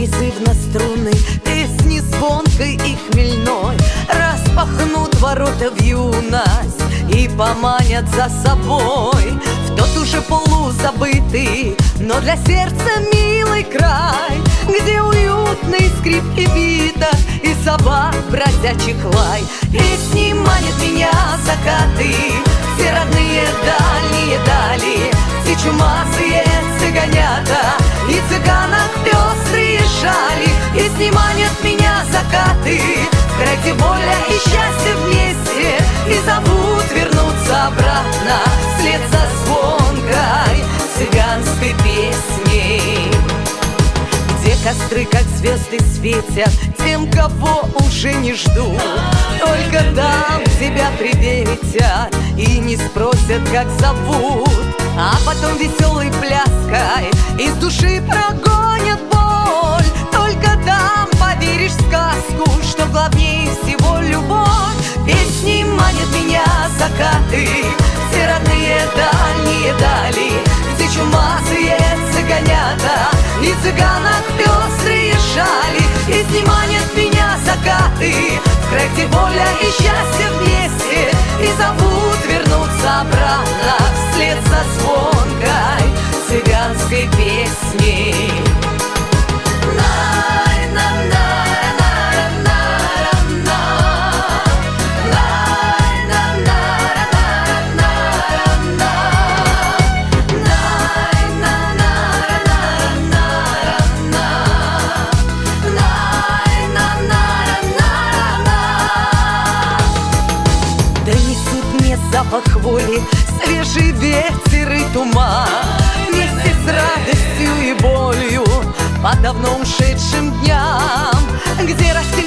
Звучат призывно струны Песни звонкой и хмельной. Распахнут ворота в юность И поманят за собой. В тот уже полузабытый Но для сердца милый край Где уютный скрип и биток И собак бродячих лай. Песни манят меня закаты Все родные дальние дали. Все чумазые цыганята И цыганок закаты где воля и счастье вместе. И зовут вернуться обратно Вслед за звонкой цыганской песней где костры, как звезды, светят Тем, кого уже не жду. Только там тебя приветят И не спросят, как зовут. А потом веселой пляской Из души прогонят закаты Все родные дальние дали. Где чумазые цыганята? И цыганок пестрые шали И сниманят меня закаты. В край, где воля и счастье вместе. И зовут вернуться запах воли Свежий ветер и туман. Вместе с радостью и болью По давно ушедшим дням Где растянулся